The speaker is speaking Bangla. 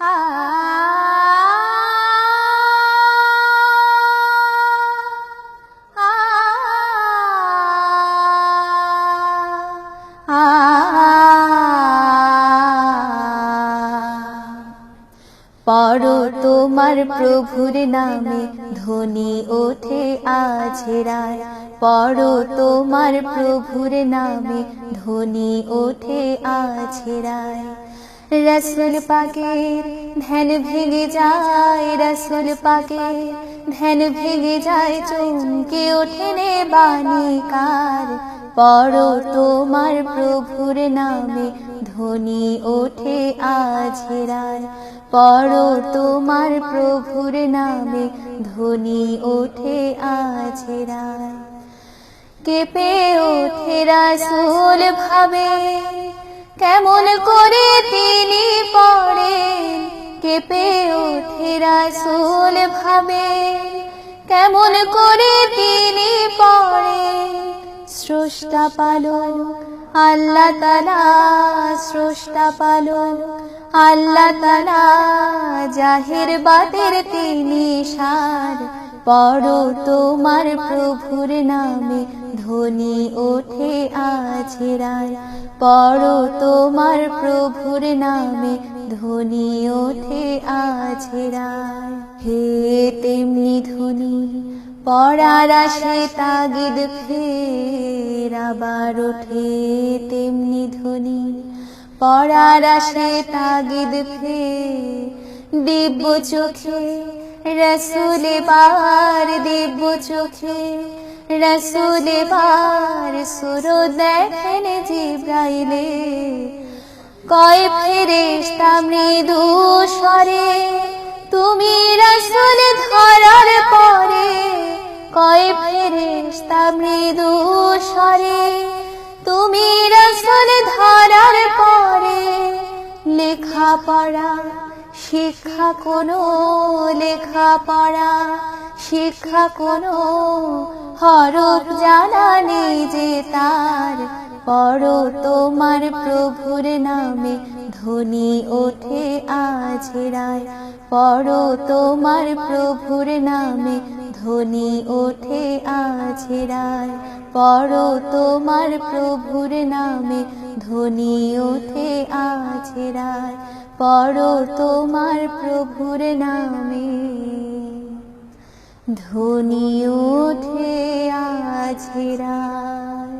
পড়ো তোমার প্রভুর নামে, ধ্বনি ওঠে আছে রায় পড়ো তোমার প্রভুর নামে, ধ্বনি ওঠে আছে রায় রসুল পাকে ধ্যান ভেঙে যায়, রসুল পাকে ধ্যান ভেঙে যায়, চমকে ওঠে রে বাণিকার। পড়ো তোমার প্রভুর নামে, ধ্বনি ওঠে আছে রায় পড়ো তোমার প্রভুর নামে, ধ্বনি ওঠে আছে রায় কেঁপে ওঠে রাসুল ভাবে। কেমন করে তিনি পড়েন, কেঁপে ওঠে রাসুল ভাবে। কেমন করে তিনি পড়েন, স্রষ্টা পালন আল্লাহ তালা স্রষ্টা পালন আল্লাহ তালা জাহের বাতের তিনি সার। পড়ো তোমার প্রভুর নামে, ধ্বনি ওঠে আছে রায় পড়ো তোমার প্রভুর নামে, ধ্বনি ওঠে আছে রায় হে তেমনি ধ্বনি পড়ার আসে তাগিদ ফের। আবার ওঠে তেমনি ধ্বনি পড়ার আসে তাগিদ ফের। দিব্য চোখে রসুল বার দিব্য চোখে, রসুল বার সুর দেখেন জিব্রাইলে। কয় ফেরেশতা মৃদু স্বরে, তুমি রসুল ধরার পরে? কয় ফেরেশতা মৃদু স্বরে, তুমি রসুল ধরার পরে লেখা পড়া শিক্ষা কোনো লেখা পড়া শিক্ষা কোনো হরফ জানা নেই যে তার। পড়ো তোমার প্রভুর নামে ধ্বনি ওঠে আজ রায়। পড়ো তোমার প্রভুর নামে ধ্বনি ওঠে আজ রায়। পড়ো তোমার প্রভুর নামে ধ্বনি ওঠে আজ রায়। পড়ো তোমার প্রভুর নামে ধ্বনি ওঠে আছে রায়।